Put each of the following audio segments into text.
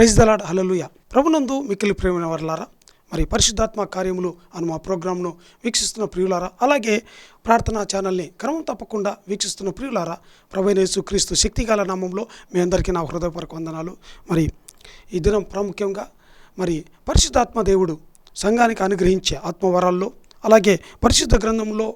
Praise the Lord హలలుయ ప్రభునందు మిక్కిలి ప్రేమైన వర్లారా మరి పరిశుద్ధాత్మ కార్యములు అను మా ప్రోగ్రాంను వీక్షిస్తున్న ప్రియులారా అలాగే ప్రార్థనా ఛానల్ని క్రమం తప్పకుండా వీక్షిస్తున్న ప్రియులారా ప్రభైనేసు క్రీస్తు శక్తికాల నామంలో మీ అందరికీ నా హృదయపూర్వక వందనాలు. మరి ఈ దినం ప్రాముఖ్యంగా మరి పరిశుద్ధాత్మ దేవుడు సంఘానికి అనుగ్రహించే ఆత్మవరాల్లో అలాగే పరిశుద్ధ గ్రంథంలో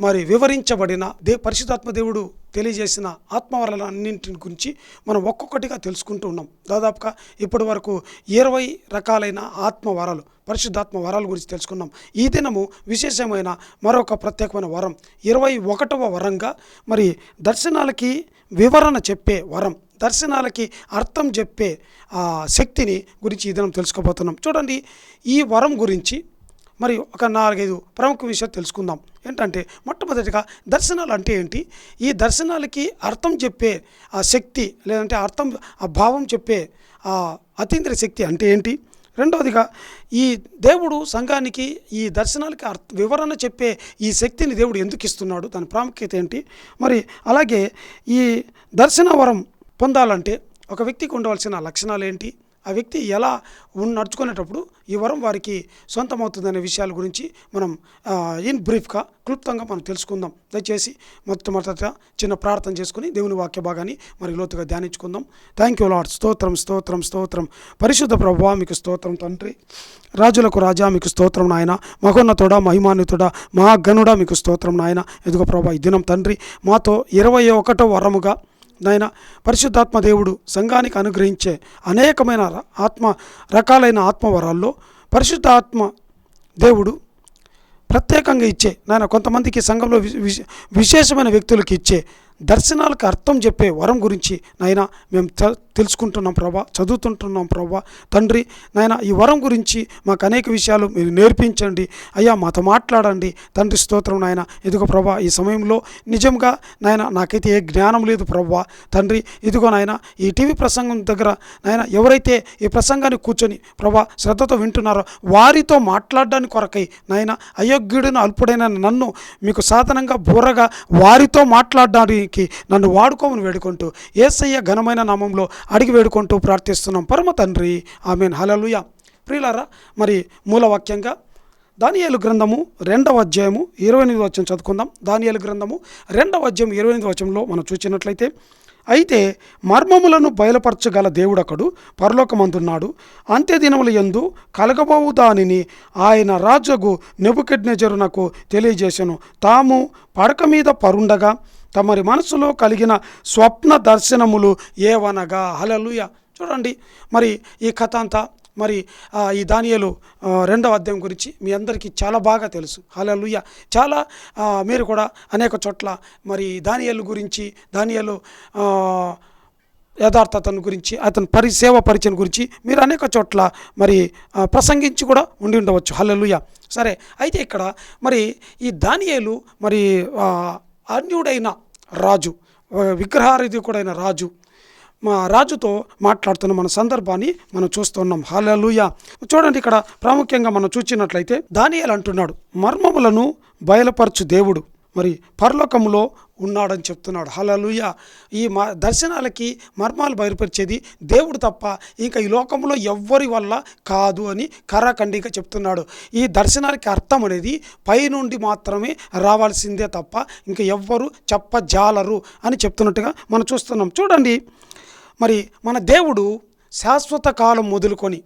మరి వివరించబడిన దే పరిశుద్ధాత్మ దేవుడు తెలియజేసిన ఆత్మవరాలన్నింటిని గురించి మనం ఒక్కొక్కటిగా తెలుసుకుంటూ ఉన్నాం. దాదాపుగా ఇప్పటి వరకు ఇరవై రకాలైన ఆత్మవరాలు పరిశుద్ధాత్మ వరాల గురించి తెలుసుకున్నాం. ఈ దినము విశేషమైన మరొక ప్రత్యేకమైన వరం ఇరవై ఒకటవ వరంగా మరి దర్శనాలకి వివరణ చెప్పే వరం దర్శనాలకి అర్థం చెప్పే ఆ శక్తిని గురించి ఈ దినం తెలుసుకోబోతున్నాం. చూడండి ఈ వరం గురించి మరి ఒక నాలుగైదు ప్రముఖ విషయాలు తెలుసుకుందాం. ఏంటంటే మొట్టమొదటిగా దర్శనాలు అంటే ఏంటి? ఈ దర్శనాలకి అర్థం చెప్పే ఆ శక్తి లేదంటే అర్థం ఆ భావం చెప్పే ఆ అతీంద్ర శక్తి అంటే ఏంటి? రెండవదిగా ఈ దేవుడు సంఘానికి ఈ దర్శనాలకి అర్థ వివరణ చెప్పే ఈ శక్తిని దేవుడు ఎందుకు ఇస్తున్నాడు? దాని ప్రాముఖ్యత ఏంటి? మరి అలాగే ఈ దర్శన వరం పొందాలంటే ఒక వ్యక్తికి ఉండవలసిన లక్షణాలు ఏంటి? ఆ వ్యక్తి ఎలా నడుచుకునేటప్పుడు ఈ వరం వారికి సొంతమవుతుందనే విషయాల గురించి మనం ఇన్ బ్రీఫ్గా క్లుప్తంగా మనం తెలుసుకుందాం. దయచేసి మొట్టమొదట చిన్న ప్రార్థన చేసుకుని దేవుని వాక్య భాగాన్ని మరి లోతుగా ధ్యానించుకుందాం. థ్యాంక్ యూ లాడ్ స్తోత్రం స్తోత్రం స్తోత్రం. పరిశుద్ధ ప్రభావ మీకు స్తోత్రం తండ్రి. రాజులకు రాజా మీకు స్తోత్రం నాయన. మహోన్నతుడా మహిమాన్వితుడా మహాగణుడా మీకు స్తోత్రం నాయన. ఎదుగు ప్రభా ఈ దినం తండ్రి. మాతో ఇరవై ఒకటో వరముగా నాయన పరిశుద్ధాత్మ దేవుడు సంఘానికి అనుగ్రహించే అనేకమైన ఆత్మ రకాలైన ఆత్మవరాల్లో పరిశుద్ధాత్మ దేవుడు ప్రత్యేకంగా ఇచ్చే నాయన కొంతమందికి సంఘంలో వి- విశేషమైన వ్యక్తులకు ఇచ్చే దర్శనాలకు అర్థం చెప్పే వరం గురించి నాయన మేము తెలుసుకుంటున్నాం ప్రభా చదువుతుంటున్నాం ప్రభా. తండ్రి నాయన ఈ వరం గురించి మాకు అనేక విషయాలు మీరు నేర్పించండి. అయ్యా మాతో మాట్లాడండి. తండ్రి స్తోత్రం నాయన. ఇదిగో ప్రభా ఈ సమయంలో నిజంగా నాయన నాకైతే ఏ జ్ఞానం లేదు ప్రభా. తండ్రి ఇదిగో నాయన ఈ టీవీ ప్రసంగం దగ్గర నాయన ఎవరైతే ఈ ప్రసంగాన్ని కూర్చొని ప్రభా శ్రద్ధతో వింటున్నారో వారితో మాట్లాడడానికి కొరకై నాయన అయోగ్యుడిన అల్పుడైన నన్ను మీకు సాధనంగా బుర్రగా వారితో మాట్లాడడానికి నన్ను వాడుకోమని వేడుకుంటూ ఏసయ్య ఘనమైన నామంలో అడిగి వేడుకుంటూ ప్రార్థిస్తున్నాం. పరమ తండ్రి ఆమెన్. హలలుయ ప్రియులారా మరి మూలవాక్యంగా దానియేలు గ్రంథము రెండవ అధ్యాయము ఇరవై ఎనిమిది వచ్చం చదువుకుందాం. దానియేలు గ్రంథము రెండవ అధ్యాయం ఇరవై ఎనిమిది వచనంలో మనం చూసినట్లయితే అయితే మర్మములను బయలుపరచగల దేవుడకడు పరలోకమందున్నాడు. అంత్యదినముల యందు కలగబోవు దానిని ఆయన రాజుగు నెబుకెడ్నెజరునకు తెలియజేశాను తాము పడక మీద పరుండగా తమరి మనసులో కలిగిన స్వప్న దర్శనములు ఏవనగా? హలలుయ చూడండి మరి ఈ కథ అంతా మరి ఈ దానియలు రెండవ అధ్యాయం గురించి మీ అందరికీ చాలా బాగా తెలుసు. హలలుయ చాలా మీరు కూడా అనేక చోట్ల మరి దానియలు గురించి దానియలు యథార్థతను గురించి అతని పరి సేవ పరిచయం గురించి మీరు అనేక చోట్ల మరి ప్రసంగించి కూడా ఉండి ఉండవచ్చు. హలలుయ సరే అయితే ఇక్కడ మరి ఈ దానియేలు మరి అన్యుడైన రాజు ఆ, విగ్రహారధికుడైన రాజు. మా రాజుతో మాట్లాడుతున్న మన సందర్భాన్ని మనం చూస్తున్నాం. హాలూయ చూడండి ఇక్కడ ప్రాముఖ్యంగా మనం చూచినట్లయితే దానియాలు అంటున్నాడు మర్మములను బయలుపరచు దేవుడు. మరి పరలోకంలో ఉన్నాడని చెప్తున్నాడు. హలలుయ ఈ మా దర్శనాలకి మర్మాలు బయలుపరిచేది దేవుడు తప్ప ఇంకా ఈ లోకంలో ఎవ్వరి వల్ల కాదు అని కరాఖండిగా చెప్తున్నాడు. ఈ దర్శనాలకి అర్థం అనేది పైనుండి మాత్రమే రావాల్సిందే తప్ప ఇంకా ఎవ్వరు చెప్పజాలరు అని చెప్తున్నట్టుగా మనం చూస్తున్నాం. చూడండి మరి మన దేవుడు శాశ్వత కాలం మొదలుకొని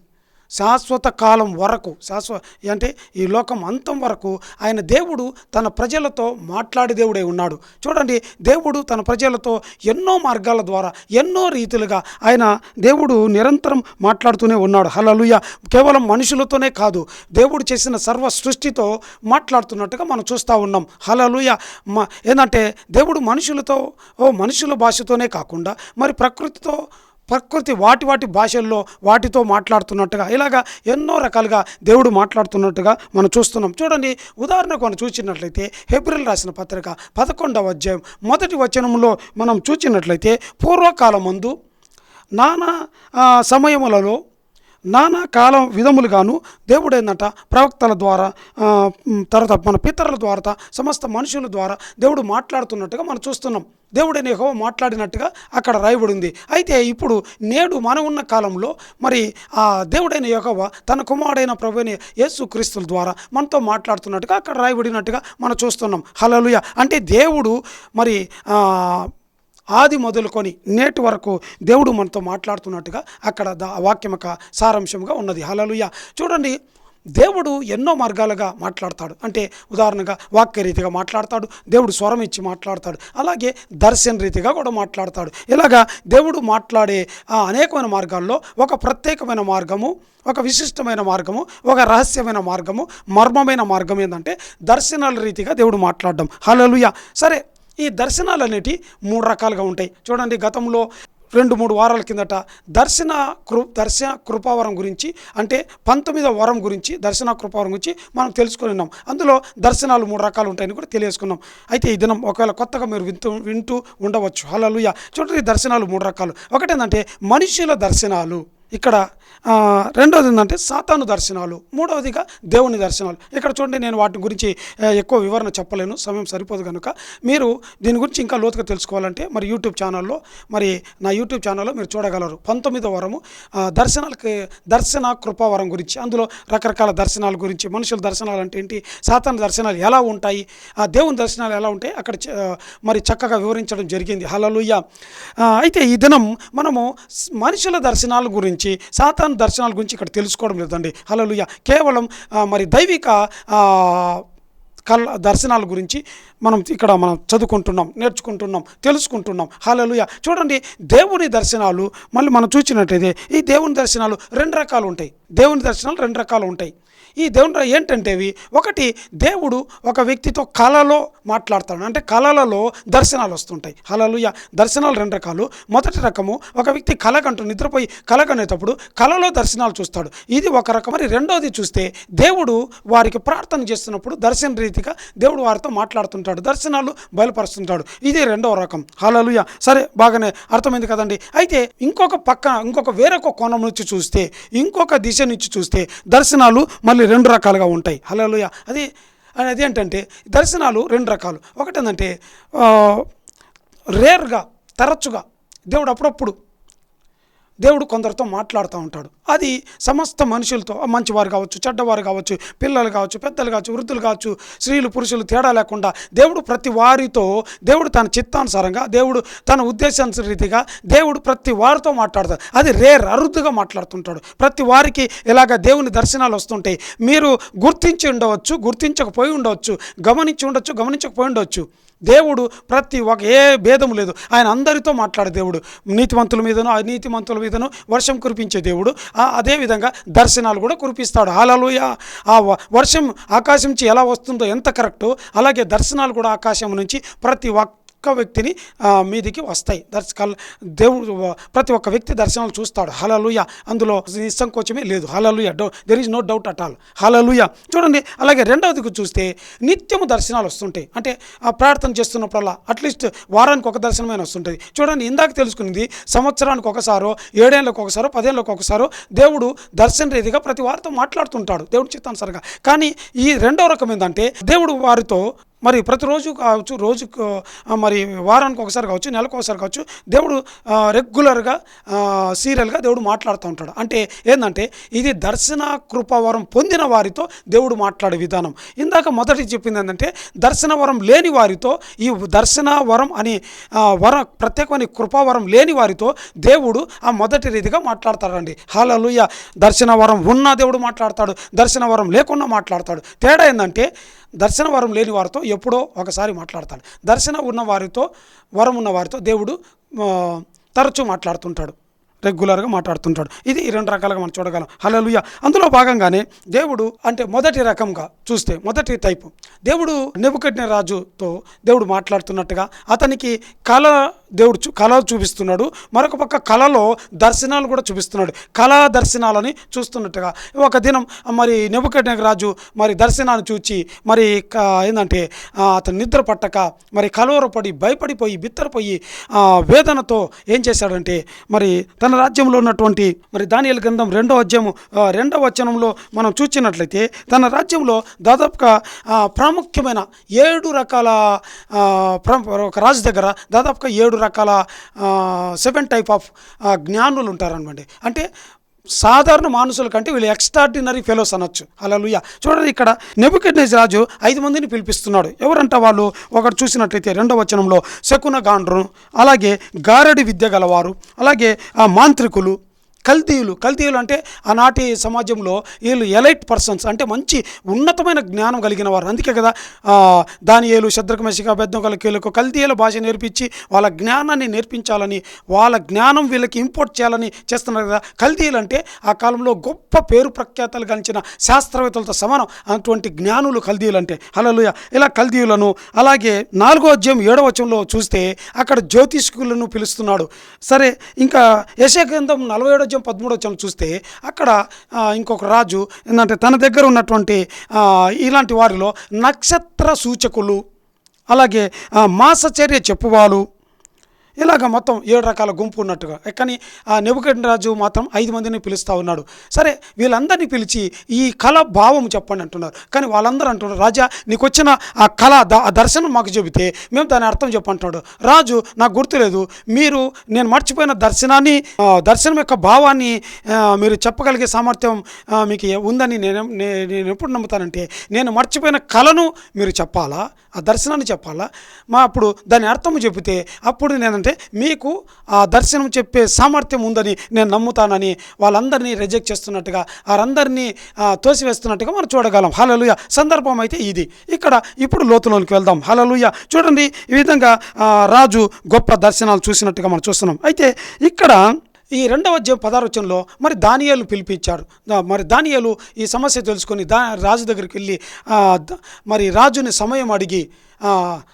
శాశ్వత కాలం వరకు శాశ్వత అంటే ఈ లోకం అంతం వరకు ఆయన దేవుడు తన ప్రజలతో మాట్లాడి దేవుడై ఉన్నాడు. చూడండి దేవుడు తన ప్రజలతో ఎన్నో మార్గాల ద్వారా ఎన్నో రీతిలుగా ఆయన దేవుడు నిరంతరం మాట్లాడుతూనే ఉన్నాడు. హలలుయ కేవలం మనుషులతోనే కాదు దేవుడు చేసిన సర్వ సృష్టితో మాట్లాడుతున్నట్టుగా మనం చూస్తూ ఉన్నాం. హలలుయ మ ఏంటంటే దేవుడు మనుషులతో ఓ మనుషుల భాషతోనే కాకుండా మరి ప్రకృతితో ప్రకృతి వాటి వాటి భాషల్లో వాటితో మాట్లాడుతున్నట్టుగా ఇలాగా ఎన్నో రకాలుగా దేవుడు మాట్లాడుతున్నట్టుగా మనం చూస్తున్నాం. చూడండి ఉదాహరణకు మనం చూసినట్లయితే హెబ్రిల్ రాసిన పత్రిక పదకొండవ అధ్యాయం మొదటి వచనంలో మనం చూసినట్లయితే పూర్వకాలం ముందు నానా సమయములలో నానా కాలం విధములుగాను దేవుడు ఏంటంట ప్రవక్తల ద్వారా తర్వాత మన పితరుల ద్వారా సమస్త మనుషుల ద్వారా దేవుడు మాట్లాడుతున్నట్టుగా మనం చూస్తున్నాం. దేవుడైన యెహోవా మాట్లాడినట్టుగా అక్కడ రాయబడి ఉంది అయితే ఇప్పుడు నేడు మనం ఉన్న కాలంలో మరి ఆ దేవుడైన యెహోవా తన కుమారుడైన ప్రభుని యేసు క్రీస్తుల ద్వారా మనతో మాట్లాడుతున్నట్టుగా అక్కడ రాయబడినట్టుగా మనం చూస్తున్నాం. హలలుయ అంటే దేవుడు మరి ఆది మొదలుకొని నేటి వరకు దేవుడు మనతో మాట్లాడుతున్నట్టుగా అక్కడ దా వాక్యం యొక్క సారాంశంగా ఉన్నది. హలలుయ చూడండి దేవుడు ఎన్నో మార్గాలుగా మాట్లాడతాడు. అంటే ఉదాహరణగా వాక్య రీతిగా మాట్లాడతాడు దేవుడు స్వరం ఇచ్చి మాట్లాడతాడు అలాగే దర్శన రీతిగా కూడా మాట్లాడతాడు. ఇలాగా దేవుడు మాట్లాడే ఆ అనేకమైన మార్గాల్లో ఒక ప్రత్యేకమైన మార్గము ఒక విశిష్టమైన మార్గము ఒక రహస్యమైన మార్గము మర్మమైన మార్గం ఏంటంటే దర్శనాల రీతిగా దేవుడు మాట్లాడడం. హలలుయ సరే ఈ దర్శనాలు అనేటి మూడు రకాలుగా ఉంటాయి. చూడండి గతంలో రెండు మూడు వారాల కిందట దర్శన కృ దర్శన కృపావరం గురించి అంటే పంతొమ్మిదవ వరం గురించి దర్శన కృపావరం గురించి మనం తెలుసుకుని ఉన్నాం. అందులో దర్శనాలు మూడు రకాలు ఉంటాయని కూడా తెలియజేసుకున్నాం. అయితే ఈ దినం ఒకవేళ కొత్తగా మీరు వింటూ వింటూ ఉండవచ్చు. హలలుయ చూడండి దర్శనాలు మూడు రకాలు. ఒకటేంటంటే మనుషుల దర్శనాలు. ఇక్కడ రెండవది ఏంటంటే సాతాను దర్శనాలు. మూడవదిగా దేవుని దర్శనాలు. ఇక్కడ చూడండి నేను వాటి గురించి ఎక్కువ వివరణ చెప్పలేను. సమయం సరిపోదు కనుక మీరు దీని గురించి ఇంకా లోతుగా తెలుసుకోవాలంటే మరి యూట్యూబ్ ఛానల్లో మరి నా యూట్యూబ్ ఛానల్లో మీరు చూడగలరు. పంతొమ్మిదో వరము దర్శనాలకి దర్శన కృపావరం గురించి. అందులో రకరకాల దర్శనాల గురించి మనుషుల దర్శనాలు అంటే ఏంటి సాతాను దర్శనాలు ఎలా ఉంటాయి ఆ దేవుని దర్శనాలు ఎలా ఉంటాయి అక్కడ చ- మరి చక్కగా వివరించడం జరిగింది. హలలుయ్య అయితే ఈ దినం మనము మనుషుల దర్శనాల గురించి సాతాన్ దర్శనాల గురించి ఇక్కడ తెలుసుకోవడం లేదండి. హలలుయ్య కేవలం మరి దైవిక ఆ, దర్శనాల గురించి మనం ఇక్కడ మనం చదువుకుంటున్నాం నేర్చుకుంటున్నాం తెలుసుకుంటున్నాం. హలలుయ చూడండి దేవుని దర్శనాలు మళ్ళీ మనం చూసినట్టయితే ఈ దేవుని దర్శనాలు రెండు రకాలు ఉంటాయి. దేవుని దర్శనాలు రెండు రకాలు ఉంటాయి. ఈ దేవుని ఏంటంటే ఇవి ఒకటి దేవుడు ఒక వ్యక్తితో కళలో మాట్లాడతాడు. అంటే కళలలో దర్శనాలు వస్తుంటాయి. హలలుయ దర్శనాలు రెండు రకాలు. మొదటి రకము ఒక వ్యక్తి కలగంటూ నిద్రపోయి కలగనేటప్పుడు కళలో దర్శనాలు చూస్తాడు. ఇది ఒక రకం. మరి రెండోది చూస్తే దేవుడు వారికి ప్రార్థన చేస్తున్నప్పుడు దర్శన రీతిగా దేవుడు వారితో మాట్లాడుతుంటాడు. దర్శనాలు బయలుపరుస్తుంటాడు. ఇది రెండవ రకం. హలలుయ సరే బాగానే అర్థమైంది కదండి. అయితే ఇంకొక పక్క ఇంకొక వేరొక కోణం నుంచి చూస్తే ఇంకొక దిశ నుంచి చూస్తే దర్శనాలు మళ్ళీ రెండు రకాలుగా ఉంటాయి. హలోయ అది అది ఏంటంటే దర్శనాలు రెండు రకాలు. ఒకటి ఏంటంటే రేర్గా తరచుగా దేవుడు అప్పుడప్పుడు దేవుడు కొందరితో మాట్లాడుతూ ఉంటాడు. అది సమస్త మనుషులతో మంచివారు కావచ్చు చెడ్డవారు కావచ్చు పిల్లలు కావచ్చు పెద్దలు కావచ్చు వృద్ధులు కావచ్చు స్త్రీలు పురుషులు తేడా లేకుండా దేవుడు ప్రతి వారితో దేవుడు తన చిత్తానుసారంగా దేవుడు తన ఉద్దేశానుసరీతిగా దేవుడు ప్రతి వారితో మాట్లాడతాడు. అది రేర్ అరుదుగా మాట్లాడుతుంటాడు. ప్రతి వారికి ఇలాగ దేవుని దర్శనాలు వస్తుంటాయి మీరు గుర్తించి ఉండవచ్చు గుర్తించకపోయి ఉండవచ్చు గమనించి ఉండొచ్చు గమనించకపోయి ఉండవచ్చు దేవుడు ప్రతి ఒక ఏ భేదం లేదు. ఆయన అందరితో మాట్లాడే దేవుడు. నీతిమంతుల మీదను అనీతిమంతుల మీదను వర్షం కురిపించే దేవుడు. అదేవిధంగా దర్శనాలు కూడా కురిపిస్తాడు. హాలలోయ ఆ వర్షం ఆకాశం నుంచి ఎలా వస్తుందో ఎంత కరెక్టో అలాగే దర్శనాలు కూడా ఆకాశం నుంచి ప్రతి ఒక్క వ్యక్తిని మీదికి వస్తాయి. దర్శకాలు దేవుడు ప్రతి ఒక్క వ్యక్తి దర్శనాలు చూస్తాడు. హలలుయ అందులో నిస్సంకోచమే లేదు. Hallelujah though there is no doubt at all hallelujah చూడండి అలాగే రెండవదికి చూస్తే నిత్యము దర్శనాలు వస్తుంటాయి. అంటే ఆ ప్రార్థన చేస్తున్నప్పుడల్లా అట్లీస్ట్ వారానికి ఒక దర్శనమైన వస్తుంటుంది. చూడండి ఇందాక తెలుసుకున్నది సంవత్సరానికి ఒకసారో ఏడేళ్ళకి ఒకసారో పదేళ్ళకి ఒకసారో దేవుడు దర్శన రీతిగా ప్రతి వారితో మాట్లాడుతుంటాడు దేవుడు చిత్తానుసారంగా. కానీ ఈ రెండో రకం ఏంటంటే దేవుడు వారితో మరి ప్రతిరోజు కావచ్చు రోజుకు మరి వారానికి ఒకసారి కావచ్చు నెలకు ఒకసారి కావచ్చు దేవుడు రెగ్యులర్గా సీరియల్గా దేవుడు మాట్లాడుతూ ఉంటాడు. అంటే ఏంటంటే ఇది దర్శన కృపావరం పొందిన వారితో దేవుడు మాట్లాడే విధానం. ఇందాక మొదటి చెప్పింది ఏంటంటే దర్శన వరం లేని వారితో ఈ దర్శన వరం అని వర వరం ప్రత్యేకమైన కృపావరం లేని వారితో దేవుడు ఆ మొదటి రీతిగా మాట్లాడతాడండి. హాలలుయ్య దర్శన వరం ఉన్న దేవుడు మాట్లాడతాడు దర్శన వరం లేకుండా మాట్లాడతాడు. తేడా ఏంటంటే దర్శన వరం లేని వారితో ఎప్పుడో ఒకసారి మాట్లాడతాడు. దర్శన ఉన్న వారితో వరం ఉన్న వారితో దేవుడు తరచూ మాట్లాడుతుంటాడు. రెగ్యులర్గా మాట్లాడుతుంటాడు. ఇది రెండు రకాలుగా మనం చూడగలం. హలలుయ అందులో భాగంగానే దేవుడు అంటే మొదటి రకంగా చూస్తే మొదటి టైపు. దేవుడు నెబుకట్టిన రాజుతో దేవుడు మాట్లాడుతున్నట్టుగా అతనికి కళ దేవుడు చూ కళ చూపిస్తున్నాడు. మరొక పక్క కళలో దర్శనాలు కూడా చూపిస్తున్నాడు. కళా దర్శనాలని చూస్తున్నట్టుగా. ఒక దినం మరి నెబుకడ్ రాజు మరి దర్శనాన్ని చూచి మరి క- ఏంటంటే అతను నిద్ర పట్టక మరి కలవరపడి భయపడిపోయి బిత్తరపోయి వేదనతో ఏం చేశాడంటే మరి తన రాజ్యంలో ఉన్నటువంటి మరి దానియల గ్రంథం రెండో అధ్యాయము రెండవ వచనంలో మనం చూసినట్లయితే తన రాజ్యంలో దాదాపుగా ప్రాముఖ్యమైన ఏడు రకాల ప్ర- ఒక రాజు దగ్గర దాదాపుగా ఏడు రకాల సెవెన్ టైప్ ఆఫ్ జ్ఞానులు ఉంటారనమాట అంటే సాధారణ మానుషుల కంటే వీళ్ళు ఎక్స్ట్రాడినరీ ఫెలోస్ అనొచ్చు. అలా అలలుయ చూడండి ఇక్కడ నెబుకెడ్నేజ్ రాజు ఐదు మందిని పిలిపిస్తున్నాడు. ఎవరంట వాళ్ళు? ఒకటి చూసినట్లయితే రెండవ వచనంలో శకున గాండ్రు అలాగే గారడి విద్య గలవారు అలాగే మాంత్రికులు కల్తీయులు. కల్తీయులు అంటే ఆనాటి సమాజంలో వీళ్ళు ఎలైట్ పర్సన్స్ అంటే మంచి ఉన్నతమైన జ్ఞానం కలిగిన వారు. అందుకే కదా దానియేలు శద్రకమశిక బెద్దొకల కీలకు కల్తీయుల భాష నేర్పించి వాళ్ళ జ్ఞానాన్ని నేర్పించాలని వాళ్ళ జ్ఞానం వీళ్ళకి ఇంపోర్ట్ చేయాలని చేస్తున్నారు కదా. కల్తీయులు అంటే ఆ కాలంలో గొప్ప పేరు ప్రఖ్యాతలు గలిచిన శాస్త్రవేత్తలతో సమానం. అటువంటి జ్ఞానులు కల్దీయులు అంటే. హలలుయ ఇలా కల్దీయులను అలాగే నాలుగో అధ్యాయం ఏడవ వచనంలో చూస్తే అక్కడ జ్యోతిష్కులను పిలుస్తున్నాడు. సరే ఇంకా యశగ్రంథం నలభై ఏడో అధ్యాయం పదమూడో వచనం చూస్తే అక్కడ ఇంకొక రాజు ఏంటంటే తన దగ్గర ఉన్నటువంటి ఇలాంటి వారిలో నక్షత్ర సూచకులు అలాగే మాసచర్య చెప్పువాలు ఇలాగ మొత్తం ఏడు రకాల గుంపు ఉన్నట్టుగా. కానీ ఆ నెబుకడ్ రాజు మాత్రం ఐదు మందిని పిలుస్తూ ఉన్నాడు. సరే వీళ్ళందరినీ పిలిచి ఈ కళ భావం చెప్పండి అంటున్నారు. కానీ వాళ్ళందరూ అంటున్నారు రాజా నీకు వచ్చిన ఆ కళ ద- ఆ దర్శనం మాకు చెబితే మేము దాని అర్థం చెప్పంటున్నాడు. రాజు నాకు గుర్తులేదు మీరు నేను మర్చిపోయిన దర్శనాన్ని దర్శనం యొక్క భావాన్ని మీరు చెప్పగలిగే సామర్థ్యం మీకు ఉందని నేను నేను ఎప్పుడు నమ్ముతానంటే నేను మర్చిపోయిన కళను మీరు చెప్పాలా? ఆ దర్శనాన్ని చెప్పాలా? మా అప్పుడు దాని అర్థము చెబితే అప్పుడు నేనంటే మీకు ఆ దర్శనం చెప్పే సామర్థ్యం ఉందని నేను నమ్ముతానని వాళ్ళందరినీ రిజెక్ట్ చేస్తున్నట్టుగా వారందరినీ తోసివేస్తున్నట్టుగా మనం చూడగలం. హలలుయ సందర్భం అయితే ఇది. ఇక్కడ ఇప్పుడు లోతులోనికి వెళ్దాం. హలలుయ చూడండి ఈ విధంగా రాజు గొప్ప దర్శనాలు చూసినట్టుగా మనం చూస్తున్నాం. అయితే ఇక్కడ ఈ రెండవ అధ్యాయం పదారోచనలో మరి దానియాలు పిలిపించాడు మరి దానియాలు ఈ సమస్య తెలుసుకొని దా రాజు దగ్గరికి వెళ్ళి మరి రాజుని సమయం అడిగి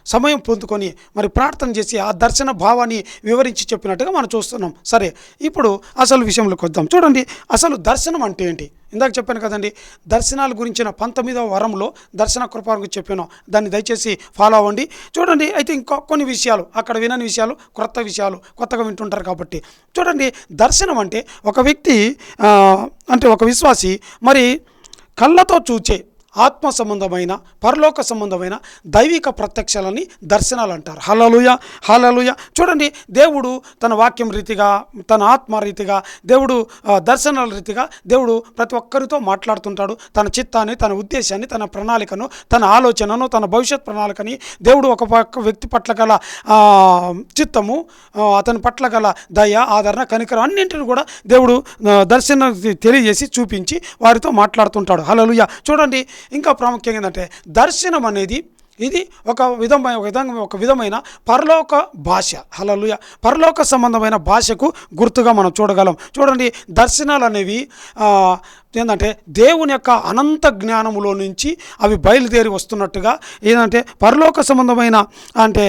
సమయం పొందుకొని మరి ప్రార్థన చేసి ఆ దర్శన భావాన్ని వివరించి చెప్పినట్టుగా మనం చూస్తున్నాం. సరే ఇప్పుడు అసలు విషయంలోకి వద్దాం. చూడండి అసలు దర్శనం అంటే ఏంటి? ఇందాక చెప్పాను కదండి దర్శనాల గురించిన పంతొమ్మిదవ వరంలో దర్శన కృప గురించి చెప్పాను. దాన్ని దయచేసి ఫాలో అవ్వండి. చూడండి అయితే ఇంకా కొన్ని విషయాలు అక్కడ వినని విషయాలు క్రొత్త విషయాలు కొత్తగా వింటుంటారు కాబట్టి. చూడండి దర్శనం అంటే ఒక వ్యక్తి అంటే ఒక విశ్వాసి మరి కళ్ళతో చూచే ఆత్మ సంబంధమైన పరలోక సంబంధమైన దైవిక ప్రత్యక్షాలని దర్శనాలు అంటారు హలలుయ హలలుయ చూడండి దేవుడు తన వాక్యం రీతిగా తన ఆత్మ రీతిగా దేవుడు దర్శనాల రీతిగా దేవుడు ప్రతి ఒక్కరితో మాట్లాడుతుంటాడు. తన చిత్తాన్ని తన ఉద్దేశాన్ని తన ప్రణాళికను తన ఆలోచనను తన భవిష్యత్ ప్రణాళికని దేవుడు ఒక పక్క వ్యక్తి పట్ల గల చిత్తము అతని పట్ల గల దయ ఆదరణ కనికరం అన్నింటిని కూడా దేవుడు దర్శనం తెలియజేసి చూపించి వారితో మాట్లాడుతుంటాడు. హలలుయ చూడండి ఇంకా ప్రాముఖ్యంగా ఏంటంటే దర్శనం అనేది ఇది ఒక విధమైన ఒక విధంగా ఒక విధమైన పరలోక భాష. హలలుయ పరలోక సంబంధమైన భాషకు గుర్తుగా మనం చూడగలం. చూడండి దర్శనాలు అనేవి ఏంటంటే దేవుని యొక్క అనంత జ్ఞానములో నుంచి అవి బయలుదేరి వస్తున్నట్టుగా ఏంటంటే పరలోక సంబంధమైన అంటే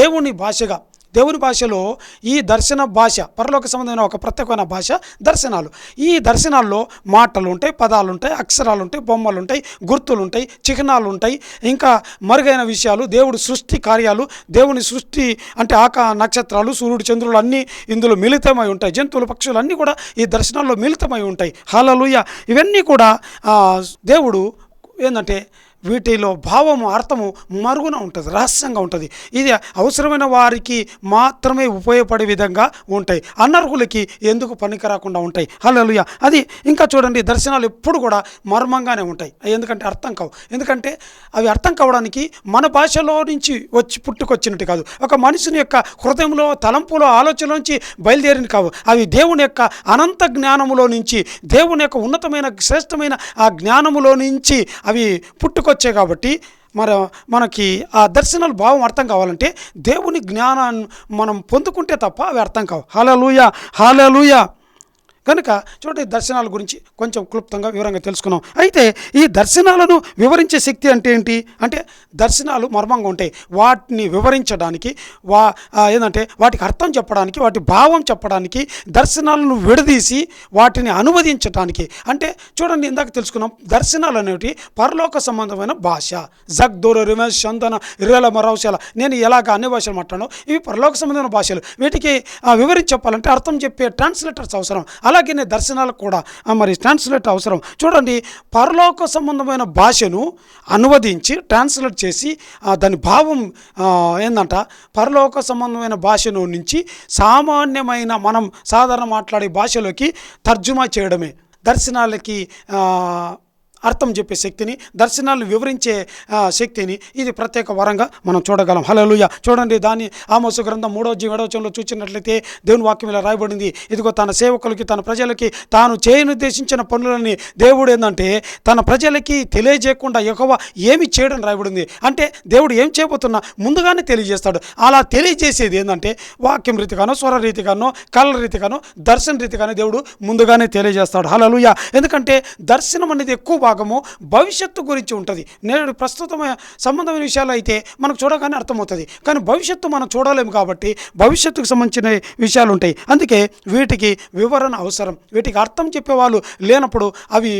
దేవుని భాషగా దేవుని భాషలో ఈ దర్శన భాష పరలోక సంబంధమైన ఒక ప్రత్యేకమైన భాష దర్శనాలు. ఈ దర్శనాల్లో మాటలు ఉంటాయి పదాలు ఉంటాయి అక్షరాలు ఉంటాయి బొమ్మలు ఉంటాయి గుర్తులు ఉంటాయి చిహ్నాలు ఉంటాయి ఇంకా మరుగైన విషయాలు దేవుడి సృష్టి కార్యాలు దేవుని సృష్టి అంటే ఆకా నక్షత్రాలు సూర్యుడు చంద్రులు అన్నీ ఇందులో మిళితమై ఉంటాయి. జంతువులు పక్షులు అన్నీ కూడా ఈ దర్శనాల్లో మిళితమై ఉంటాయి. హలలుయ ఇవన్నీ కూడా దేవుడు ఏంటంటే వీటిలో భావము అర్థము మరుగున ఉంటుంది రహస్యంగా ఉంటుంది. ఇది అవసరమైన వారికి మాత్రమే ఉపయోగపడే విధంగా ఉంటాయి. అనర్హులకి ఎందుకు పనికి రాకుండా ఉంటాయి? హలోయ అది ఇంకా చూడండి దర్శనాలు ఎప్పుడు కూడా మర్మంగానే ఉంటాయి. ఎందుకంటే అర్థం కావు. ఎందుకంటే అవి అర్థం కావడానికి మన భాషలో నుంచి వచ్చి పుట్టుకొచ్చినట్టు కాదు. ఒక మనిషిని యొక్క హృదయంలో తలంపులో ఆలోచనలోంచి బయలుదేరిన కావు. అవి దేవుని యొక్క అనంత జ్ఞానములో నుంచి దేవుని యొక్క ఉన్నతమైన శ్రేష్టమైన ఆ జ్ఞానములో నుంచి అవి వచ్చాయి కాబట్టి మరి మనకి ఆ దర్శనాల భావం అర్థం కావాలంటే దేవుని జ్ఞానాన్ని మనం పొందుకుంటే తప్ప అవి అర్థం కావు. హాలూయ హాలూయ కనుక చూడండి దర్శనాల గురించి కొంచెం క్లుప్తంగా వివరంగా తెలుసుకున్నాం. అయితే ఈ దర్శనాలను వివరించే శక్తి అంటే ఏంటి? అంటే దర్శనాలు మర్మంగా ఉంటాయి. వాటిని వివరించడానికి వా ఏంటంటే వాటికి అర్థం చెప్పడానికి వాటి భావం చెప్పడానికి దర్శనాలను విడదీసి వాటిని అనువదించడానికి అంటే చూడండి ఇందాక తెలుసుకున్నాం దర్శనాలు అనేవి పరలోక సంబంధమైన భాష. జగ్దూర రిమేష్ చందన ఇరల మరవశాల నేను ఎలాగ అన్ని భాషలు మాట్లాడను? ఇవి పరలోక సంబంధమైన భాషలు. వీటికి వివరించి చెప్పాలంటే అర్థం చెప్పే ట్రాన్స్లేటర్స్ అవసరం. అలాగే దర్శనాలకు కూడా మరి ట్రాన్స్లేట్ అవసరం. చూడండి పరలోక సంబంధమైన భాషను అనువదించి ట్రాన్స్లేట్ చేసి దాని భావం ఏంటంట ఏందంట పరలోక సంబంధమైన భాషను నుంచి సామాన్యమైన మనం సాధారణ మాట్లాడే భాషలోకి తర్జుమా చేయడమే. దర్శనాలకి అర్థం చెప్పే శక్తిని దర్శనాలు వివరించే శక్తిని ఇది ప్రత్యేక వరంగా మనం చూడగలం. హలలుయ చూడండి దాన్ని ఆమోసు గ్రంథం మూడో జీవడవచంలో చూసినట్లయితే దేవుని వాక్యం ఇలా రాయబడింది. ఇదిగో తన సేవకులకి తన ప్రజలకి తాను చేయనుద్దేశించిన పనులని దేవుడు ఏంటంటే తన ప్రజలకి తెలియజేయకుండా ఎక్కువ ఏమి చేయడం రాయబడింది. అంటే దేవుడు ఏం చేయబోతున్నా ముందుగానే తెలియజేస్తాడు. అలా తెలియజేసేది ఏంటంటే వాక్యం రీతిగానో స్వర రీతిగానో కళ్ళ రీతిగానో దర్శన రీతిగానో దేవుడు ముందుగానే తెలియజేస్తాడు. హలలుయ ఎందుకంటే దర్శనం అనేది ఎక్కువ భాగము భవిష్యత్తు గురించి ఉంటుంది. నేడు ప్రస్తుతమైన సంబంధమైన విషయాలు అయితే మనకు చూడగానే అర్థమవుతుంది. కానీ భవిష్యత్తు మనం చూడలేము కాబట్టి భవిష్యత్తుకు సంబంధించిన విషయాలు ఉంటాయి. అందుకే వీటికి వివరణ అవసరం. వీటికి అర్థం చెప్పేవాళ్ళు లేనప్పుడు అవి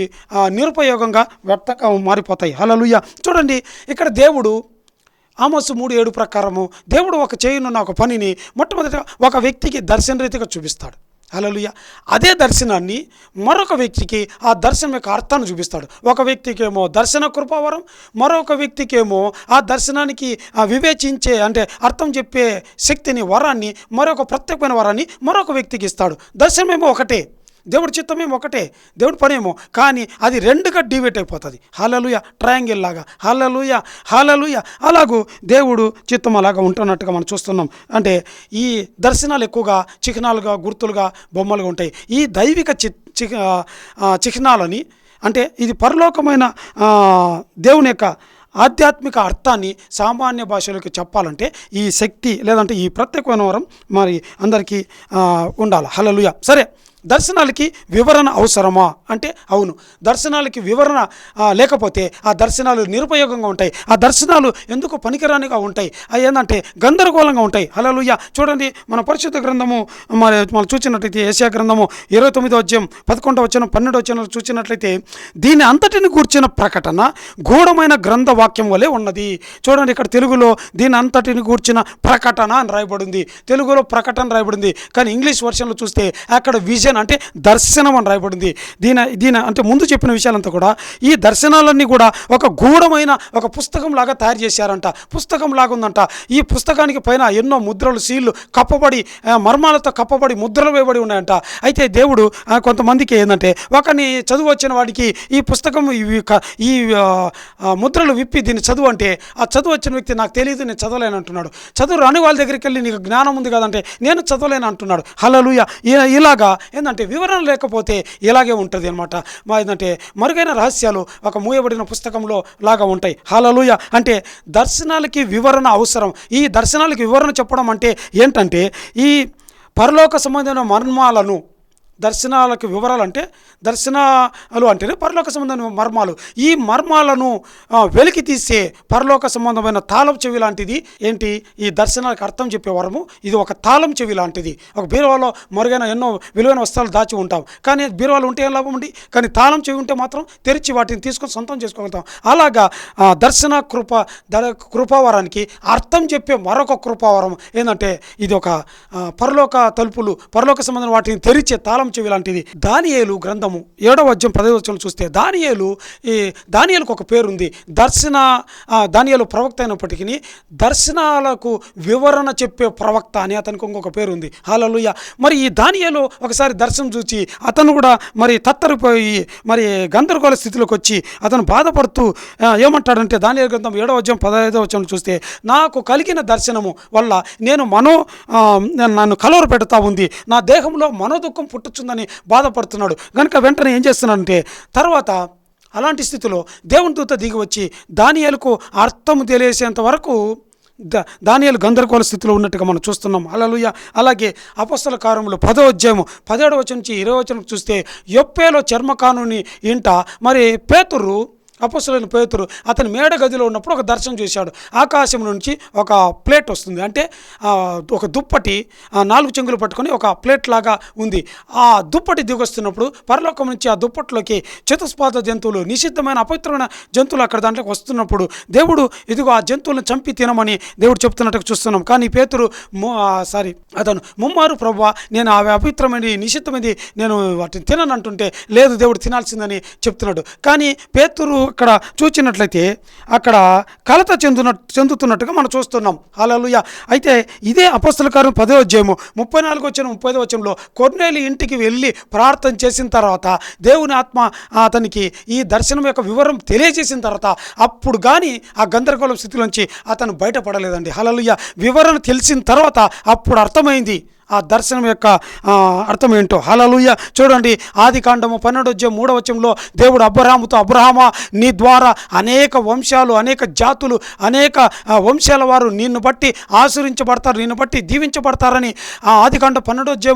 నిరుపయోగంగా వ్యర్థంగా మారిపోతాయి. హలలుయ చూడండి ఇక్కడ దేవుడు ఆమోసు మూడు ఏడు ప్రకారము దేవుడు ఒక చేయనున్న ఒక పనిని మొట్టమొదటిగా ఒక వ్యక్తికి దర్శన రీతిగా చూపిస్తాడు. అలలుయ అదే దర్శనాన్ని మరొక వ్యక్తికి ఆ దర్శనం యొక్క అర్థాన్ని చూపిస్తాడు. ఒక వ్యక్తికి ఏమో దర్శన కృపావరం మరొక వ్యక్తికి ఏమో ఆ దర్శనానికి ఆ వివేచించే అంటే అర్థం చెప్పే శక్తిని వరాన్ని మరొక ప్రత్యేకమైన వరాన్ని మరొక వ్యక్తికి ఇస్తాడు. దర్శనమేమో ఒకటే. దేవుడి చిత్తమేమో ఒకటే దేవుడి పనేమో కానీ అది రెండుగా డివేట్ అయిపోతుంది. హలలుయ ట్రయాంగిల్ లాగా. హలలుయ హలలుయ అలాగూ దేవుడు చిత్తం అలాగా ఉంటున్నట్టుగా మనం చూస్తున్నాం. అంటే ఈ దర్శనాలు ఎక్కువగా చిహ్నాలుగా గుర్తులుగా బొమ్మలుగా ఉంటాయి. ఈ దైవిక చి చిహ్నాలని అంటే ఇది పరలోకమైన దేవుని యొక్క ఆధ్యాత్మిక అర్థాన్ని సామాన్య భాషలోకి చెప్పాలంటే ఈ శక్తి లేదంటే ఈ ప్రత్యేకమైన వరం మరి అందరికీ ఉండాలి. హలలుయ సరే దర్శనాలకి వివరణ అవసరమా? అంటే అవును. దర్శనాలకి వివరణ లేకపోతే ఆ దర్శనాలు నిరుపయోగంగా ఉంటాయి. ఆ దర్శనాలు ఎందుకు పనికిరానిగా ఉంటాయి? అవి ఏంటంటే గందరగోళంగా ఉంటాయి. హలలుయ్య చూడండి మన పరిశుద్ధ గ్రంథము మరి మనం చూసినట్లయితే ఏషియా గ్రంథము ఇరవై తొమ్మిదో అధ్యాయం పదకొండవ వచ్చిన పన్నెండో వచ్చిన చూసినట్లయితే దీని అంతటిని కూర్చిన ప్రకటన గూఢమైన గ్రంథ వాక్యం వలె ఉన్నది. చూడండి ఇక్కడ తెలుగులో దీని అంతటిని కూర్చిన ప్రకటన అని రాయబడింది. తెలుగులో ప్రకటన రాయబడింది. కానీ ఇంగ్లీష్ వర్షన్లో చూస్తే అక్కడ విజన్ అంటే దర్శనం అని రాయబడింది. దీని దీని అంటే ముందు చెప్పిన విషయాలంతా కూడా ఈ దర్శనాలన్నీ కూడా ఒక గూఢమైన ఒక పుస్తకం లాగా తయారు చేశారంట. పుస్తకం లాగా ఉందంట ఈ పుస్తకానికి పైన ఎన్నో ముద్రలు సీళ్ళు కప్పబడి మర్మాలతో కప్పబడి ముద్రలు వేయబడి ఉన్నాయంట. అయితే దేవుడు కొంతమందికి ఏంటంటే ఒకని చదువు వచ్చిన వాడికి ఈ పుస్తకం ఈ ముద్రలు విప్పి దీన్ని చదువు అంటే ఆ చదువు వచ్చిన వ్యక్తి నాకు తెలియదు నేను చదవలేను అంటున్నాడు. చదువు రాని వాళ్ళ దగ్గరికి వెళ్ళి నీకు జ్ఞానం ఉంది కదంటే నేను చదవలేను అంటున్నాడు. హలలుయ ఇలాగా ఏంటంటే వివరణ లేకపోతే ఇలాగే ఉంటుంది అనమాట మా ఏంటంటే మరుగైన రహస్యాలు ఒక మూయబడిన పుస్తకంలో లాగా ఉంటాయి. హాలలుయ! అంటే దర్శనాలకి వివరణ అవసరం. ఈ దర్శనాలకి వివరణ చెప్పడం అంటే ఏంటంటే ఈ పరలోక సంబంధమైన మర్మాలను దర్శనాలకు వివరాలు అంటే దర్శనాలు అంటేనే పరలోక సంబంధమైన మర్మాలు. ఈ మర్మాలను వెలికి తీసే పరలోక సంబంధమైన తాళం చెవి లాంటిది ఏంటి? ఈ దర్శనాలకు అర్థం చెప్పే వరము ఇది ఒక తాళం చెవి లాంటిది. ఒక బీరువాలో మరుగైన ఎన్నో విలువైన వస్త్రాలు దాచి ఉంటాం. కానీ బీరువాలు ఉంటే ఏం లాభం ఉంది కానీ తాళం చెవి ఉంటే మాత్రం తెరిచి వాటిని తీసుకొని సొంతం చేసుకోగలుగుతాం. అలాగా దర్శన కృప దర కృపావరానికి అర్థం చెప్పే మరొక కృపావరం ఏంటంటే ఇది ఒక పరలోక తలుపులు పరలోక సంబంధం వాటిని తెరిచే తాళం చెవి లాంటిది దానియేలు గ్రంథము ఏడవ అధ్యయం పదవి చూస్తే దానియేలు ఈ దానియాలకు ఒక పేరుంది. దర్శన దానియాలు దానియేలు ప్రవక్త అయినప్పటికీ దర్శనాలకు వివరణ చెప్పే ప్రవక్త అని అతనికి ఇంకొక పేరు ఉంది హాలలుయ మరి ఈ దానియేలు ఒకసారి దర్శనం చూసి అతను కూడా మరి తత్తరిపోయి మరి గందరగోళ స్థితిలోకి వచ్చి అతను బాధపడుతూ ఏమంటాడంటే దానియేలు గ్రంథం ఏడవ అధ్యాయం పదహైదవ వచ్చం చూస్తే నాకు కలిగిన దర్శనము వల్ల నేను మనో నన్ను కలవర పెడతా ఉంది. నా దేహంలో మనోదుఖం పుట్టు వచ్చిందని బాధపడుతున్నాడు. కనుక వెంటనే ఏం చేస్తున్నాడంటే తర్వాత అలాంటి స్థితిలో దేవుని దూత దిగి వచ్చి దానియాలకు అర్థం తెలియసేంత వరకు ద దానియాలు గందరగోళ స్థితిలో ఉన్నట్టుగా మనం చూస్తున్నాం. అలలుయ అలాగే అపస్తల కారంలో పదో అధ్యాయము పదిహేడు నుంచి ఇరవై వచనం చూస్తే యొప్పేలో చర్మకానుని ఇంట మరి పేతురు అపస్సులైన పేతురు అతని మేడ గదిలో ఉన్నప్పుడు ఒక దర్శనం చేశాడు. ఆకాశం నుంచి ఒక ప్లేట్ వస్తుంది. అంటే ఒక దుప్పటి ఆ, నాలుగు చెంగులు పట్టుకొని ఒక ప్లేట్ లాగా ఉంది. ఆ దుప్పటి దిగొస్తున్నప్పుడు పరలోకం నుంచి ఆ దుప్పట్లోకి చతుస్పాద జంతువులు నిషిద్ధమైన అపవిత్రమైన జంతువులు అక్కడ దాంట్లోకి వస్తున్నప్పుడు దేవుడు ఇదిగో ఆ జంతువులను చంపి తినమని దేవుడు చెప్తున్నట్టు చూస్తున్నాం. కానీ పేతురు సారీ అతను ముమ్మారు ప్రభు నేను అవి అపవిత్రమైనది నిషిద్ధమైనది నేను వాటిని తినను అంటుంటే లేదు దేవుడు తినాల్సిందని చెప్తున్నాడు. కానీ పేతురు అక్కడ చూచినట్లయితే అక్కడ కలత చెందున చెందుతున్నట్టుగా మనం చూస్తున్నాం. హల్లెలూయ. అయితే ఇదే అపస్తులకారం పదో అధ్యాయము ముప్పై నాలుగు వచ్చిన ముప్పై వచ్చంలో కొన్నేళ్ళు ఇంటికి వెళ్ళి ప్రార్థన చేసిన తర్వాత దేవుని ఆత్మ అతనికి ఈ దర్శనం యొక్క వివరం తెలియజేసిన తర్వాత అప్పుడు కానీ ఆ గందరగోళం స్థితిలోంచి అతను బయటపడలేదండి. హలలుయ వివరణ తెలిసిన తర్వాత అప్పుడు అర్థమైంది. ఆ దర్శనం యొక్క అర్థం ఏంటో? హలలుయ చూడండి ఆది కాండము పన్నెండు వచ్చే దేవుడు అబ్రహాముతో అబ్రహామా నీ ద్వారా అనేక వంశాలు అనేక జాతులు అనేక వంశాల వారు నిన్ను బట్టి ఆశ్రయించబడతారు నిన్ను బట్టి దీవించబడతారని ఆ ఆది కాండ పన్నెండు వచ్చే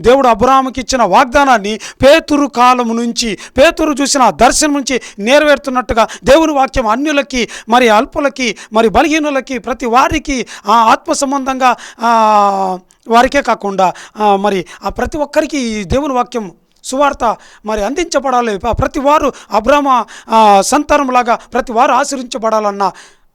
దేవుడు అబ్రహాముకి ఇచ్చిన వాగ్దానాన్ని పేతురు కాలము నుంచి పేతురు చూసిన ఆ దర్శనం నుంచి నెరవేరుతున్నట్టుగా దేవుని వాక్యం అన్యులకి మరి అల్పులకి మరి బలహీనులకి ప్రతి వారికి ఆ ఆత్మ సంబంధంగా వారికే కాకుండా మరి ఆ ప్రతి ఒక్కరికి ఈ దేవుని వాక్యం సువార్త మరి అందించబడాలి. ప్రతి వారు అబ్రహ్మ సంతానంలాగా ప్రతి వారు ఆశ్రయించబడాలన్న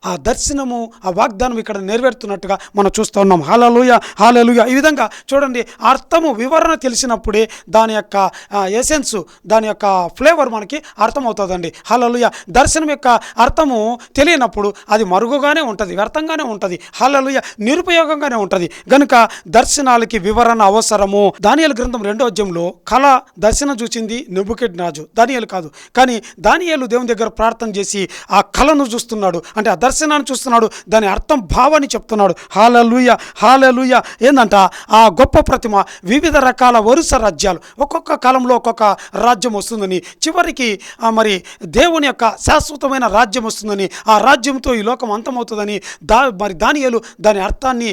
ఆ దర్శనము ఆ వాగ్దానం ఇక్కడ నెరవేరుతున్నట్టుగా మనం చూస్తూ ఉన్నాం. Hallelujah hallelujah. ఈ విధంగా చూడండి అర్థము వివరణ తెలిసినప్పుడే దాని యొక్క ఎసెన్స్ దాని యొక్క ఫ్లేవర్ మనకి అర్థమవుతుందండి. హాలలుయ. దర్శనం యొక్క అర్థము తెలియనప్పుడు అది మరుగుగానే ఉంటుంది వ్యర్థంగానే ఉంటుంది. హాలలుయ. నిరుపయోగంగానే ఉంటుంది. గనుక దర్శనాలకి వివరణ అవసరము. దానియలు గ్రంథం రెండో ఉద్యమంలో కళ దర్శనం చూసింది నెబుకెడ్ రాజు దానియలు కాదు. కానీ దానియలు దేవుని దగ్గర ప్రార్థన చేసి ఆ కళను చూస్తున్నాడు. అంటే ఆ దర్శనాన్ని చూస్తున్నాడు. దాని అర్థం భావాన్ని చెప్తున్నాడు. Hallelujah hallelujah. ఏందంట? ఆ గొప్ప ప్రతిమ వివిధ రకాల వరుస రాజ్యాలు. ఒక్కొక్క కాలంలో ఒక్కొక్క రాజ్యం వస్తుందని చివరికి మరి దేవుని యొక్క శాశ్వతమైన రాజ్యం వస్తుందని ఆ రాజ్యంతో ఈ లోకం అంతమవుతుందని దా మరి దానియలు దాని అర్థాన్ని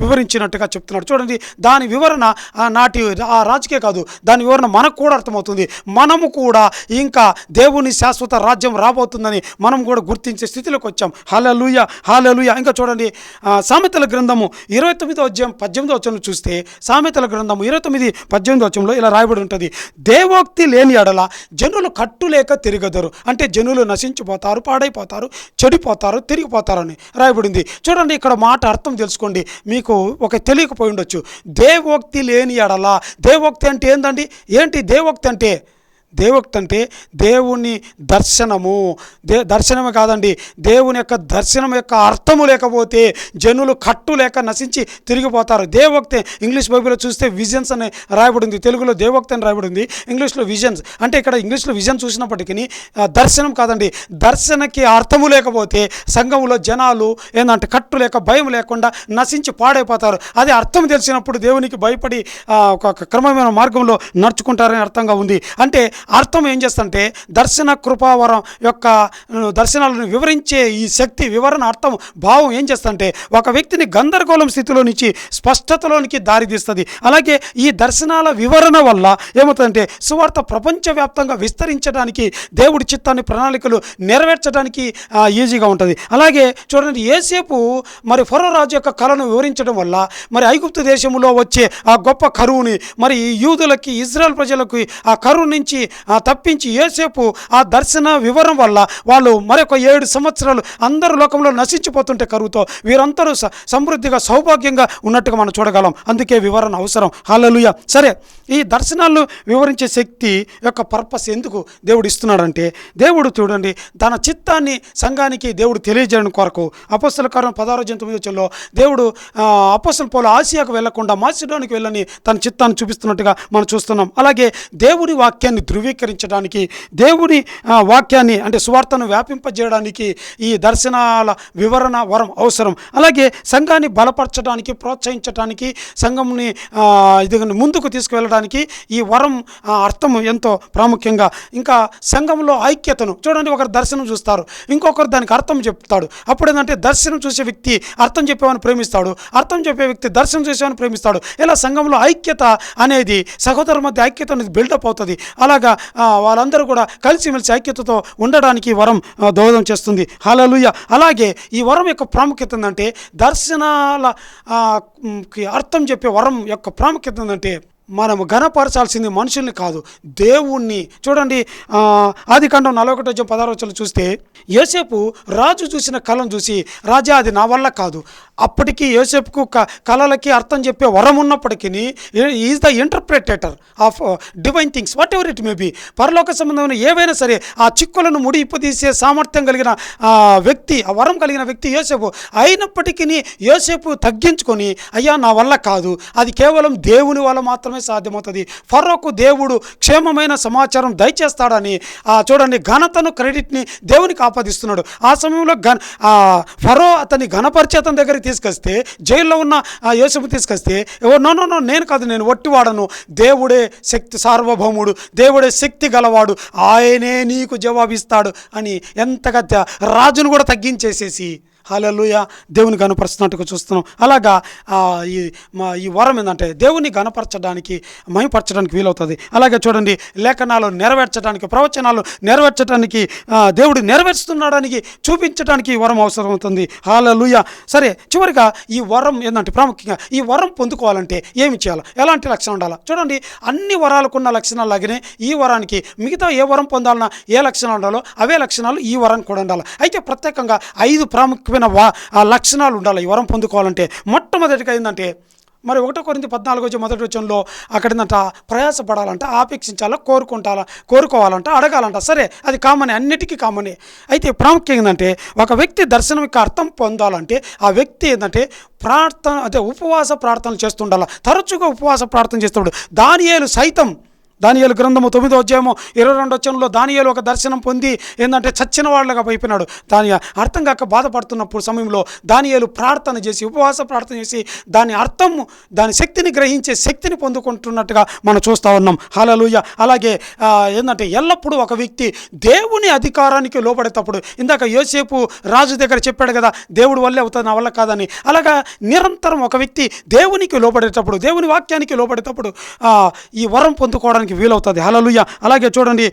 వివరించినట్టుగా చెప్తున్నాడు. చూడండి దాని వివరణ ఆ నాటి ఆ రాజుకే కాదు. దాని వివరణ మనకు కూడా అర్థమవుతుంది. మనము కూడా ఇంకా దేవుని శాశ్వత రాజ్యం రాబోతుందని మనం కూడా గుర్తించే స్థితిలోకి వచ్చాం. హాలలుయ హాలలుయ ఇంకా చూడండి సామెతల గ్రంథము ఇరవై తొమ్మిదో అధ్యాయం పద్దెనిమిదో వచ్చంలో చూస్తే సామెతల గ్రంథము ఇరవై తొమ్మిది పద్దెనిమిదో వచ్చంలో ఇలా రాయబడి ఉంటుంది. దేవోక్తి లేని ఎడల జనులు కట్టులేక తిరగదరు. అంటే జనులు నశించిపోతారు పాడైపోతారు చెడిపోతారు తిరిగిపోతారని రాయబడింది. చూడండి ఇక్కడ మాట అర్థం తెలుసుకోండి. మీకు ఒక తెలియకపోయి ఉండొచ్చు. దేవోక్తి లేని ఎడల దేవోక్తి అంటే ఏందండి? ఏంటి దేవోక్తి అంటే? దేవోక్తి అంటే దేవుని దర్శనము. దే దర్శనమే కాదండి. దేవుని యొక్క దర్శనం యొక్క అర్థము లేకపోతే జనులు కట్టు లేక నశించి తిరిగిపోతారు. దేవోక్తి ఇంగ్లీష్ బైబిల్లో చూస్తే విజన్స్ అని రాయబడింది. తెలుగులో దేవోక్తి అని రాయబడింది. ఇంగ్లీష్లో విజన్స్. అంటే ఇక్కడ ఇంగ్లీష్లో విజన్ చూసినప్పటికీ దర్శనం కాదండి. దర్శనకి అర్థము లేకపోతే సంఘంలో జనాలు ఏంటంటే కట్టు లేక భయం లేకుండా నశించి పాడైపోతారు. అది అర్థం తెలిసినప్పుడు దేవునికి భయపడి ఒక క్రమమైన మార్గంలో నడుచుకుంటారని అర్థంగా ఉంది. అంటే అర్థం ఏం చేస్తుంటే దర్శన కృపావరం యొక్క దర్శనాలను వివరించే ఈ శక్తి వివరణ అర్థం భావం ఏం చేస్తుంటే ఒక వ్యక్తిని గందరగోళం స్థితిలో నుంచి స్పష్టతలోనికి దారితీస్తుంది. అలాగే ఈ దర్శనాల వివరణ వల్ల ఏమవుతుందంటే సువార్త ప్రపంచవ్యాప్తంగా విస్తరించడానికి దేవుడి చిత్తాన్ని ప్రణాళికలు నెరవేర్చడానికి ఈజీగా ఉంటుంది. అలాగే చూడండి ఏసేపు మరి ఫరో రాజు యొక్క కళను వివరించడం వల్ల మరి ఐగుప్తు దేశంలో వచ్చే ఆ గొప్ప కరువుని మరి యూదులకి ఇజ్రాయల్ ప్రజలకు ఆ కరువు నుంచి తప్పించి ఏసేపు ఆ దర్శన వివరం వల్ల వాళ్ళు మరొక ఏడు సంవత్సరాలు అందరు లోకంలో నశించిపోతుంటే కరువుతో వీరందరూ స- సమృద్ధిగా సౌభాగ్యంగా ఉన్నట్టుగా మనం చూడగలం. అందుకే వివరణ అవసరం. హాలలుయ. సరే ఈ దర్శనాలు వివరించే శక్తి యొక్క పర్పస్ ఎందుకు దేవుడు ఇస్తున్నాడంటే దేవుడు చూడండి తన చిత్తాన్ని సంఘానికి దేవుడు తెలియజేయడం కొరకు అపస్తుల కారణం పదహారు తొమ్మిది వచ్చంలో దేవుడు అపస్సుల పోల ఆసియాకు వెళ్ళకుండా మాసిడోనికి వెళ్ళని తన చిత్తాన్ని చూపిస్తున్నట్టుగా మనం చూస్తున్నాం. అలాగే దేవుని వాక్యాన్ని ధృవీ ధృవీకరించడానికి దేవుని వాక్యాన్ని అంటే సువార్తను వ్యాపింపజేయడానికి ఈ దర్శనాల వివరణ వరం అవసరం. అలాగే సంఘాన్ని బలపరచడానికి ప్రోత్సహించడానికి సంఘంని ఇది ముందుకు తీసుకువెళ్ళడానికి ఈ వరం అర్థం ఎంతో ప్రాముఖ్యంగా. ఇంకా సంఘంలో ఐక్యతను చూడండి ఒకరు దర్శనం చూస్తారు ఇంకొకరు దానికి అర్థం చెప్తాడు. అప్పుడు ఏంటంటే దర్శనం చూసే వ్యక్తి అర్థం చెప్పేవాని ప్రేమిస్తాడు అర్థం చెప్పే వ్యక్తి దర్శనం చేసేవాని ప్రేమిస్తాడు. ఇలా సంఘంలో ఐక్యత అనేది సహోదరుల మధ్య ఐక్యత అనేది బిల్డప్ అవుతుంది. అలాగా కూడా వాళ్ళందరూ కూడా కలిసిమెలిసి ఐక్యతతో ఉండడానికి వరం దోహదం చేస్తుంది. హలలుయ అలాగే ఈ వరం యొక్క ప్రాముఖ్యత ఏంటంటే దర్శనాల అర్థం చెప్పే వరం యొక్క ప్రాముఖ్యత ఏంటంటే మనం ఘనపరచాల్సింది మనుషుల్ని కాదు దేవుణ్ణి. చూడండి ఆది కాండం నలభై ఒకటి వచ్చి పదహారు వచ్చలు చూస్తే ఏసేపు రాజు చూసిన కళను చూసి రాజా అది నా వల్ల కాదు. అప్పటికి యోసేపుకు క కళలకి అర్థం చెప్పే వరం ఉన్నప్పటికీ is the interpreter of divine things whatever it may be పరలోక సంబంధమైన ఏవైనా సరే ఆ చిక్కులను ముడి ఇప్పదీసే సామర్థ్యం కలిగిన వ్యక్తి ఆ వరం కలిగిన వ్యక్తి యోసేపు అయినప్పటికీ యోసేపు తగ్గించుకొని అయ్యా నా వల్ల కాదు. అది కేవలం దేవుని వల్ల మాత్రమే సాధ్యమవుతుంది. ఫరోకు దేవుడు క్షేమమైన సమాచారం దయచేస్తాడని ఆ చూడండి ఘనతను క్రెడిట్ని దేవునికి ఆపాదిస్తున్నాడు. ఆ సమయంలో ఘన ఫరో అతని ఘనపరిచేతం దగ్గరికి తీసుకొస్తే జైల్లో ఉన్న ఆ తీసుకొస్తే ఎవరు నో నో నో నేను కాదు నేను ఒట్టివాడను. దేవుడే శక్తి సార్వభౌముడు. దేవుడే శక్తి గలవాడు. ఆయనే నీకు జవాబిస్తాడు అని ఎంతగా రాజును కూడా తగ్గించేసేసి హాలూయ దేవుని గనపరుస్తున్నట్టుగా చూస్తున్నాం. అలాగా ఈ మా ఈ వరం ఏంటంటే దేవుని గనపరచడానికి మహిమపరచడానికి వీలవుతుంది. అలాగే చూడండి లేఖనాలు నెరవేర్చడానికి ప్రవచనాలు నెరవేర్చడానికి దేవుడు నెరవేరుస్తున్నాడానికి చూపించడానికి ఈ వరం అవసరం అవుతుంది హాలూయ సరే చివరిగా ఈ వరం ఏంటంటే ప్రాముఖ్యంగా ఈ వరం పొందుకోవాలంటే ఏమి చేయాలి? ఎలాంటి లక్షణం ఉండాలి? చూడండి అన్ని వరాలకున్న లక్షణాలు లాగానే ఈ వరానికి మిగతా ఏ వరం పొందాలన్నా ఏ లక్షణాలు ఉండాలో అవే లక్షణాలు ఈ వరానికి కూడా ఉండాలి. అయితే ప్రత్యేకంగా ఐదు ప్రాముఖ్య ప్రాముఖ్యమైన వా ఆ లక్షణాలు ఉండాలి ఈ వరం పొందుకోవాలంటే. మొట్టమొదటిగా ఏంటంటే మరి ఒకటో కొరింది పద్నాలుగు వచ్చి మొదటి వచ్చంలో ఏంటంటే ప్రయాసపడాలంట ఆపేక్షించాలా కోరుకుంటాలా కోరుకోవాలంట అడగాలంట. సరే అది కామనే అన్నిటికీ కామనే. అయితే ప్రాముఖ్యం ఏంటంటే ఒక వ్యక్తి దర్శనం యొక్క అర్థం పొందాలంటే ఆ వ్యక్తి ఏంటంటే ప్రార్థన అదే ఉపవాస ప్రార్థనలు చేస్తుండాల. తరచుగా ఉపవాస ప్రార్థన చేస్తాడు. దానియేలు సైతం దానియలు గ్రంథము తొమ్మిదో అధ్యాయము ఇరవై రెండు వచ్చంలో దానియలు ఒక దర్శనం పొంది ఏంటంటే చచ్చిన వాళ్ళగా అయిపోయినాడు దాని అర్థం కాక బాధపడుతున్నప్పుడు సమయంలో దానియలు ప్రార్థన చేసి ఉపవాస ప్రార్థన చేసి దాని అర్థం దాని శక్తిని గ్రహించే శక్తిని పొందుకుంటున్నట్టుగా మనం చూస్తూ ఉన్నాం. హలలుయ అలాగే ఏంటంటే ఎల్లప్పుడూ ఒక వ్యక్తి దేవుని అధికారానికి లోపడేటప్పుడు ఇందాక యోసేపు రాజు దగ్గర చెప్పాడు కదా దేవుడు వల్లే అవుతుంది నా వల్ల కాదని. అలాగా నిరంతరం ఒక వ్యక్తి దేవునికి లోపడేటప్పుడు దేవుని వాక్యానికి లోపడేటప్పుడు ఈ వరం పొందుకోవడానికి వీలవుతుంది. హలలుయ్య అలాగే చూడండి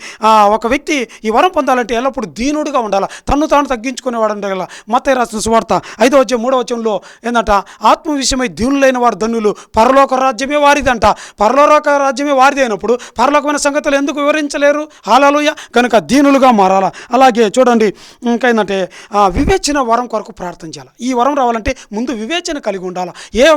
ఒక వ్యక్తి ఈ వరం పొందాలంటే ఎల్లప్పుడూ దీనుడుగా ఉండాలి? తన్ను తాను తగ్గించుకునేవాడు ఉండాలి మత రాసిన సువార్త ఐదో వచ్చే మూడో వచ్చంలో ఏంటంట ఆత్మ విషయమై దీనులైన వారు ధనులు పరలోక రాజ్యమే వారిదంట. పరలోక రాజ్యమే వారిది అయినప్పుడు పరలోకమైన సంగతులు ఎందుకు వివరించలేరు? హాలలుయ కనుక దీనులుగా మారాలా? అలాగే చూడండి ఇంకా ఏంటంటే వివేచన వరం కొరకు ప్రార్థన చేయాలి? ఈ వరం రావాలంటే ముందు వివేచన కలిగి ఉండాలి? ఏ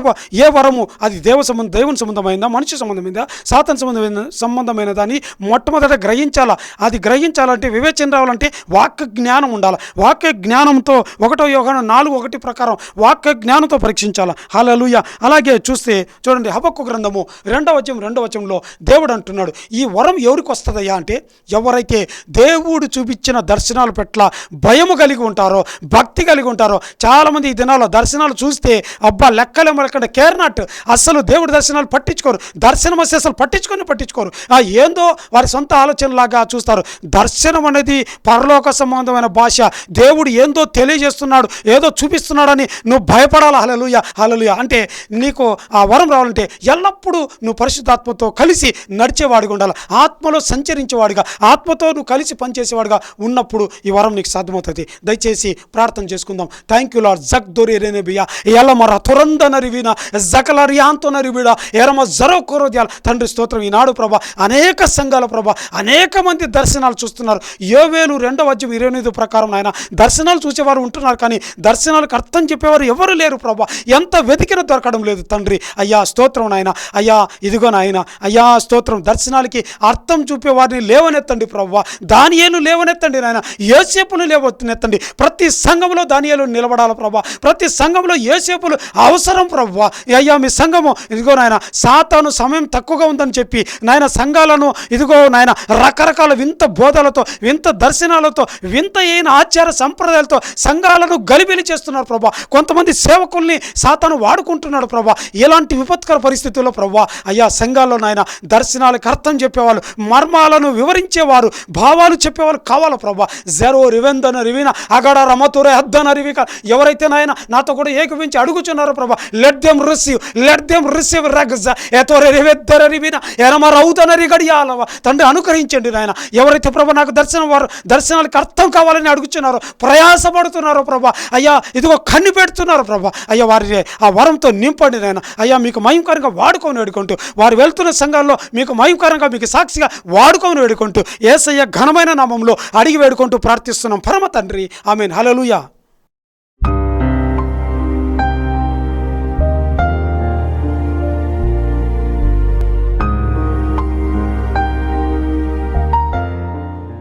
ఏ వరము? అది దేవ సంబంధం దేవుని సంబంధమైందా? మనిషి సంబంధమైందా? సాతన సంబంధమైన సంబంధమైన దాన్ని మొట్టమొదట గ్రహించాలా? అది గ్రహించాలంటే వివేచన రావాలంటే వాక్య జ్ఞానం ఉండాలి? వాక్య జ్ఞానంతో ఒకటో యోగం నాలుగు ఒకటి ప్రకారం వాక్య జ్ఞానంతో పరీక్షించాలి? హలలుయ అలాగే చూస్తే చూడండి హబక్కు గ్రంథము రెండవ వచనం రెండవ వచనంలో దేవుడు అంటున్నాడు ఈ వరం ఎవరికి వస్తుందయ్యా? అంటే ఎవరైతే దేవుడు చూపించిన దర్శనాలు పట్ల భయము కలిగి ఉంటారో భక్తి కలిగి ఉంటారో చాలామంది ఈ దినాల్లో దర్శనాలు చూస్తే అబ్బా లెక్కలే మొలకంటే కేరనాట్ అస్సలు దేవుడి దర్శనాలు పట్టించుకోరు దర్శనం వస్తే అసలు పట్టించుకొని పట్టించుకోరు. ఆ ఏందో వారి సొంత ఆలోచనలాగా చూస్తారు. దర్శనం అనేది పరలోక సంబంధమైన భాష. దేవుడు ఏందో తెలియజేస్తున్నాడు ఏదో చూపిస్తున్నాడని నువ్వు భయపడాలి. హలలుయ హలలుయ అంటే నీకు ఆ వరం రావాలంటే ఎల్లప్పుడూ నువ్వు పరిశుద్ధాత్మతో కలిసి నడిచేవాడిగా ఉండాలి. ఆత్మలో సంచరించేవాడిగా ఆత్మతో నువ్వు కలిసి పనిచేసేవాడిగా ఉన్నప్పుడు ఈ వరం నీకు సాధ్యమవుతుంది. దయచేసి ప్రార్థన చేసుకుందాం. థ్యాంక్ యూ లాడ్ జగ్ దొరి రేనేబియా ఎలమర తురంద నరివిన జకలరియాంతో నరివిడ. ఎరమ జరో కోరోద్యాల. తండ్రి స్తోత్రం ఈనాడు ప్రభా. అనేక సంఘాల ప్రభ అనేక మంది దర్శనాలు చూస్తున్నారు. యోవేలు రెండవ అధ్యాయం ఇరవై ఎనిమిది ప్రకారం ఆయన దర్శనాలు చూసేవారు ఉంటున్నారు కానీ దర్శనాలకు అర్థం చెప్పేవారు ఎవరు లేరు ప్రభ. ఎంత వెతికినా దొరకడం లేదు తండ్రి. అయ్యా స్తోత్రం నాయన అయ్యా ఇదిగో నాయన అయ్యా స్తోత్రం. దర్శనాలకి అర్థం చూపేవారిని లేవనెత్తండి ప్రభా. దానియేలు లేవనెత్తండి నాయన ఏసేపును లేవనెత్తండి. ప్రతి సంఘంలో దానియేలు నిలబడాలి ప్రభా. ప్రతి సంఘంలో ఏసేపులు అవసరం ప్రభా. అయ్యా మీ సంఘము ఇదిగో నాయన సాతాను సమయం తక్కువగా ఉందని చెప్పి నాయన సంఘాలను ఇదిగో నాయన రకరకాల వింత బోధలతో వింత దర్శనాలతో వింత అయిన ఆచార సంప్రదాయాలతో సంఘాలను గలిబిలి చేస్తున్నారు ప్రభా. కొంతమంది సేవకుల్ని సాతాను వాడుకుంటున్నాడు ప్రభా. ఎలాంటి విపత్కర పరిస్థితుల్లో ప్రభా అయ్యా సంఘాల్లో నాయన దర్శనాలకు అర్థం చెప్పేవాళ్ళు మర్మాలను వివరించేవారు భావాలు చెప్పేవాళ్ళు కావాలి ప్రభా. జరో రివెందన రివిన అగడ రమతురే అద్దన రివిక ఎవరైతే నాయన నాతో కూడా ఏకవించి అడుగుచున్నారో ప్రభా let them receive let them receive రగ్జ ఎతో రివెద్దర రివిన ఎనమ రౌద రిగడియాలవ తండ్రి అనుకరించండి నాయన. ఎవరైతే ప్రభా నాకు దర్శనం వారు దర్శనాలకు అర్థం కావాలని అడుగుతున్నారో ప్రయాసపడుతున్నారో ప్రభా అయ్యా ఇదిగో కన్ను పెడుతున్నారు ప్రభా అయ్యా వారి ఆ వరంతో నింపండి నాయన. అయ్యా మీకు మయంకరంగా వాడుకొని వేడుకుంటూ వారు వెళ్తున్న సంఘాల్లో మీకు మయంకరంగా మీకు సాక్షిగా వాడుకొని వేడుకుంటూ ఏసయ్య ఘనమైన నామంలో అడిగి వేడుకుంటూ ప్రార్థిస్తున్నాం. పరమ తండ్రి ఆమెన్. హలలుయా